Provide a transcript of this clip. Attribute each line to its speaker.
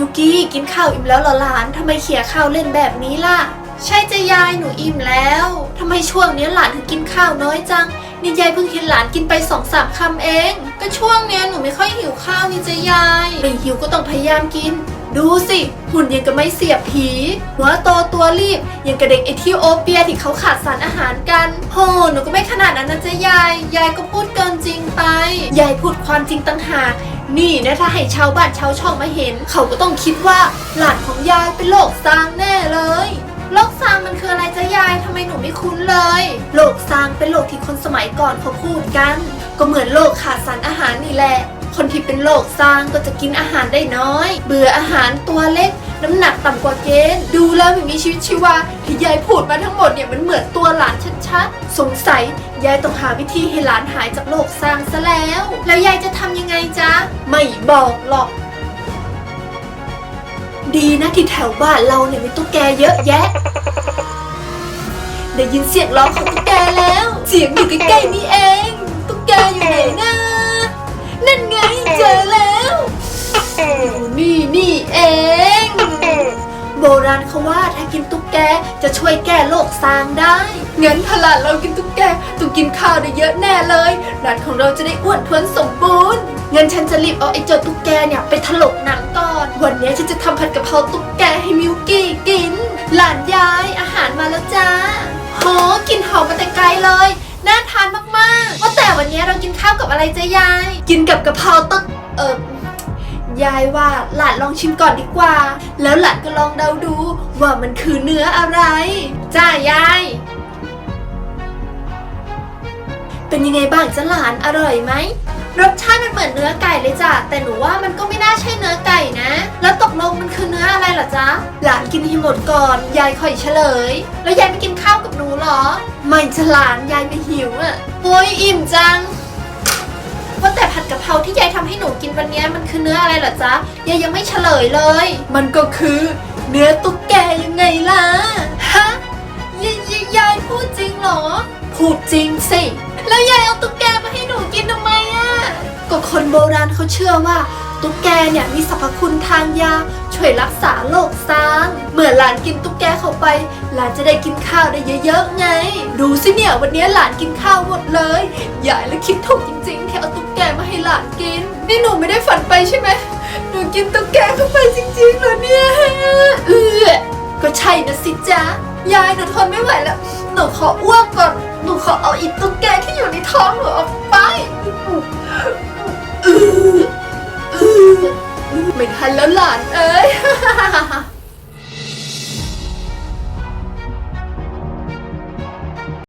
Speaker 1: ยูกี้กินข้าวอิ่มแล้วเหรอหลานทำไมเขี่ยข้าวเล่นแบบนี้ล่ะ ใช่จะยายหนูอิ่มแล้วทำไมช่วงนี้หลานถึงกินข้าวน้อยจังนี่ยายเพิ่งเห็นหลานกินไปสองสามคำเอง ก็ช่วงเนี้ยหนูไม่ค่อยหิวข้าวนี่จะยายไม่หิวก็ต้องพยายามกิน ดูสิ หุ่นยังกับไม่เสียบผี หัวโตตัวรีบ ยังกับเด็กเอธิโอเปียที่เขาขาดสารอาหารกันโหหนูก็ไม่ขนาดนั้นนะจ๊ะยาย ยายก็พูดเกินจริงไป ยายพูดความจริงตั้งหาก นี่นะถ้าให้ชาวบ้านชาวช่องมาเห็น เขาก็ต้องคิดว่าหลานของยายเป็นโรคซางแน่เลยโรคซางมันคืออะไรจ๊ะยายทำไมหนูไม่คุ้นเลยโรคซางเป็นโรคที่คนสมัยก่อนเขาพูดกัน ก็เหมือนโรคขาดสารอาหารนี่แหละ คนที่เป็นโรคซางก็จะกินอาหารได้น้อย เบื่ออาหารตัวเล็ก น้ำหนักต่ำกว่าเกณฑ์ดูแล้วไม่มีชีวิตชีวาที่ยายพูดมาทั้งหมดเนี่ยมันเหมือนตัวหลานชัดๆสงสัยยายต้องหาวิธีให้หลานหายจากโรคซางซะแล้ว แล้วยายจะทำยังไงจ๊ะ ไม่บอกหรอก ดีนะที่แถวบ้านเราเนี่ยมีตุ๊กแกเยอะแยะ ได้ยินเสียงร้องของตุ๊กแกแล้ว เสียงอยู่ใกล้ๆนี่เอง ตุ๊กแกอยู่ไหนนะนั่นไงเจอแล้วอยู่นี่นี่เอง โบราณเขาว่าถ้ากินตุ๊กแกจะช่วยแก้โรคซางได้งั้นถ้าหลานเรากินตุ๊กแกต้องกินข้าวได้เยอะแน่เลยหลานของเราจะได้อ้วนท้วนสมบูรณ์ งั้นฉันจะรีบเอาไอ้เจ้าตุ๊กแกเนี่ยไปถลกหนังก่อน วันนี้ฉันจะทำผัดกะเพราตุ๊กแกให้มิวกี้กิน หลานยายอาหารมาแล้วจ้าโหกลินหอมมาแต่ไกลเลย น่าทานมากๆว่าแต่วันนี้เรากินข้าวกับอะไรจ๊ะยาย กินกับกะเพราตุ๊กเออยายว่าหลานลองชิมก่อนดีกว่า แล้วหลานก็ลองเดาดูว่ามันคือเนื้ออะไร จ้ายาย เป็นยังไงบ้างจ๊ะหลานอร่อยไหม รสชาติมันเหมือนเนื้อไก่เลยจ้ะแต่หนูว่ามันก็ไม่น่าใช่เนื้อไก่นะ แล้วตกลงมันคือเนื้ออะไรเหรอจ๊ะหลานกินให้หมดก่อนยายค่อยเฉลย แล้วยายไม่กินข้าวกับหนูเหรอ ไม่จะหลานยายไม่หิวอะโอ้ยอิ่มจังว่าแต่ผัดกะเพราที่ยายทำให้หนูกินวันนี้มันคือเนื้ออะไรเหรอจ๊ะยายยังไม่เฉลยเลย มันก็คือเนื้อตุ๊กแกยังไงล่ะฮะยายยายยายพูดจริงเหรอ พูดจริงสิ แล้วยายเอาตุ๊ก คนโบราณเขาเชื่อว่า ตุ๊กแกเนี่ยมีสรรพคุณทางยา ช่วยรักษาโรคซางเมื่อหลานกินตุ๊กแกเข้าไป หลานจะได้กินข้าวได้เยอะๆไง ดูสิเนี่ยวันนี้หลานกินข้าวหมดเลยยายแล้วคิดถูกจริงๆที่เอาตุ๊กแกมาให้หลานกิน นี่หนูไม่ได้ฝันไปใช่ไหมหนูกินตุ๊กแกเข้าไปจริงๆเหรอเนี่ยเออก็ใช่นะสิจ๊ะยายหนูทนไม่ไหวแล้ว หนูขออ้วกก่อน หนูขอเอาอีตุ๊กแกที่อยู่ในท้องหนูออกไป หันแล้วหลานเอ้ย